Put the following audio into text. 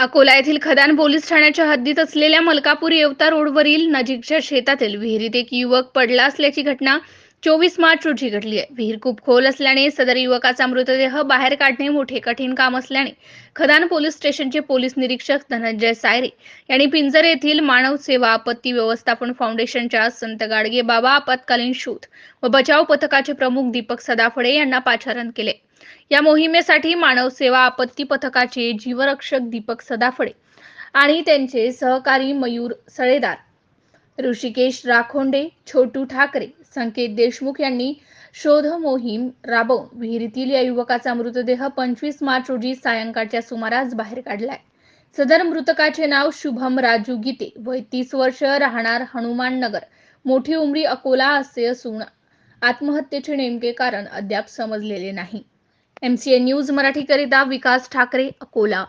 अकोला येथील खदान पोलीस ठाण्याच्या हद्दीत असलेल्या मलकापूर येवता रोडवरील नजीकच्या शेतातील विहिरीत एक युवक पडला असल्याची घटना चोवीस मार्च रोजी घडली आहे. विहीर खूप खोल असल्याने सदर युवकाचा मृतदेह बाहेर काढणे मोठे कठीण काम असल्याने खदान पोलीस स्टेशनचे पोलीस निरीक्षक धनंजय सायरे यांनी पिंजर येथील मानव सेवा आपत्ती व्यवस्थापन फाउंडेशनच्या संत गाडगे बाबा आपत्कालीन शोध व बचाव पथकाचे प्रमुख दीपक सदाफडे यांना पाचारण केले. या मोहिमेसाठी मानव सेवा आपत्ती पथकाचे जीवरक्षक दीपक सदाफडे आणि त्यांचे सहकारी मयूर सळेदार ऋषिकेश राखोंडे छोटू ठाकरे संकेत देशमुख यांनी शोध मोहीम राबवून विहिरीतील या युवकाचा मृतदेह पंचवीस मार्च रोजी सायंकाळच्या सुमारास बाहेर काढलाय. सदर मृतकाचे नाव शुभम राजू गीते वय तीस वर्ष राहणार हनुमान नगर मोठी उमरी अकोला असे असून आत्महत्येचे नेमके कारण अद्याप समजलेले नाही. एमसीए न्यूज मराठीकरिता विकास ठाकरे अकोला.